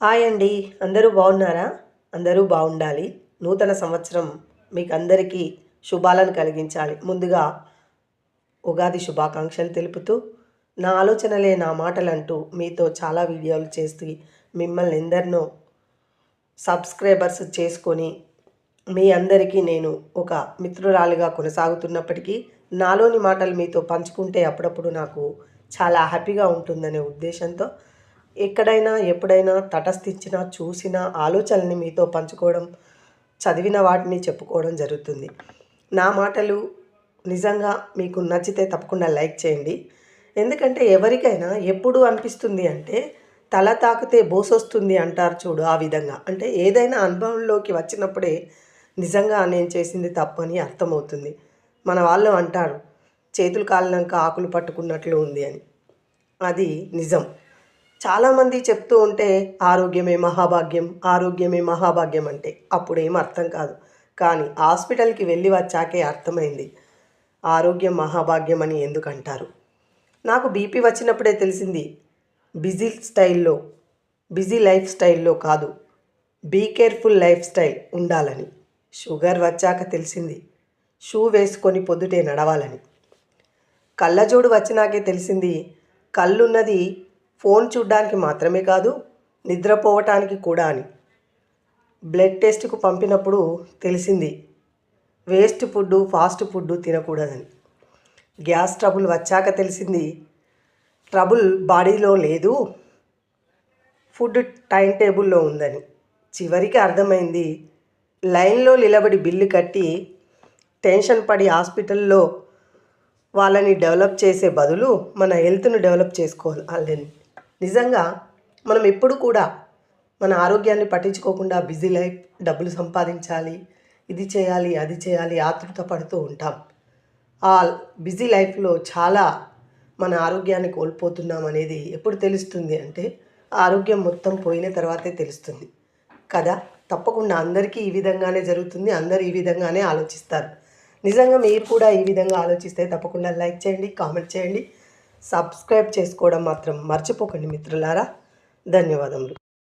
Hi అండి. అందరూ బాగున్నారా? అందరూ బాగుండాలి. నూతన సంవత్సరం మీకు అందరికీ శుభాలను కలిగించాలి. ముందుగా ఉగాది శుభాకాంక్షలు తెలుపుతూ నా ఆలోచనలే నా మాటలంటూ మీతో చాలా వీడియోలు చేస్తూ మిమ్మల్ని ఎందరినో సబ్స్క్రైబర్స్ చేసుకొని మీ అందరికీ నేను ఒక మిత్రురాలిగా కొనసాగుతున్నప్పటికీ నాలోని మాటలు మీతో పంచుకుంటే అప్పుడప్పుడు నాకు చాలా హ్యాపీగా ఉంటుందనే ఉద్దేశంతో ఎక్కడైనా ఎప్పుడైనా తటస్థించిన చూసిన ఆలోచనల్ని మీతో పంచుకోవడం చదివిన వాటిని చెప్పుకోవడం జరుగుతుంది. నా మాటలు నిజంగా మీకు నచ్చితే తప్పకుండా లైక్ చేయండి. ఎందుకంటే ఎవరికైనా ఎప్పుడు అనిపిస్తుంది అంటే తల తాకితే బోసొస్తుంది అంటారు చూడు ఆ విధంగా. అంటే ఏదైనా అనుభవంలోకి వచ్చినప్పుడే నిజంగా నేను చేసింది తప్పని అర్థమవుతుంది. మన వాళ్ళు అంటారు చేతులు కాలినాక ఆకులు పట్టుకున్నట్లు ఉంది అని. అది నిజం. చాలామంది చెప్తూ ఉంటే ఆరోగ్యమే మహాభాగ్యం ఆరోగ్యమే మహాభాగ్యం అంటే అప్పుడేం అర్థం కాదు. కానీ హాస్పిటల్కి వెళ్ళి వచ్చాకే అర్థమైంది. ఆరోగ్యం మహాభాగ్యం అని ఎందుకంటారు? నాకు బీపీ వచ్చినప్పుడే తెలిసింది. బిజీ స్టైల్లో బిజీ లైఫ్ స్టైల్లో కాదు. బీ కేర్ఫుల్ లైఫ్ స్టైల్ ఉండాలని. షుగర్ వచ్చాక తెలిసింది. షూ వేసుకొని పొద్దుటే నడవాలని. కళ్ళజోడు వచ్చినాకే తెలిసింది. కళ్ళున్నది ఫోన్ చూడ్డానికి మాత్రమే కాదు నిద్రపోవటానికి కూడా అని. బ్లడ్ టెస్ట్కు పంపినప్పుడు తెలిసింది వేస్ట్ ఫుడ్ ఫాస్ట్ ఫుడ్ తినకూడదని. గ్యాస్ ట్రబుల్ వచ్చాక తెలిసింది ట్రబుల్ బాడీలో లేదు ఫుడ్ టైం టేబుల్లో ఉందని. చివరికి అర్థమైంది లైన్లో నిలబడి బిల్లు కట్టి టెన్షన్ పడి హాస్పిటల్లో వాళ్ళని డెవలప్ చేసే బదులు మన హెల్త్ను డెవలప్ చేసుకోవాలి వాళ్ళని నిజంగా మనం ఎప్పుడు కూడా మన ఆరోగ్యాన్ని పట్టించుకోకుండా బిజీ లైఫ్ డబ్బులు సంపాదించాలి ఇది చేయాలి అది చేయాలి ఆతృత పడుతూ ఉంటాం. ఆ బిజీ లైఫ్లో చాలా మన ఆరోగ్యాన్ని కోల్పోతున్నాం అనేది ఎప్పుడు తెలుస్తుంది అంటే ఆరోగ్యం మొత్తం పోయిన తర్వాతే తెలుస్తుంది. కదా? తప్పకుండా అందరికీ ఈ విధంగానే జరుగుతుంది అందరు ఈ విధంగానే ఆలోచిస్తారు. నిజంగా మీరు కూడా ఈ విధంగా ఆలోచిస్తే తప్పకుండా లైక్ చేయండి కామెంట్ చేయండి. సబ్స్క్రైబ్ చేసుకోవడం మాత్రం మర్చిపోకండి మిత్రులారా. ధన్యవాదములు.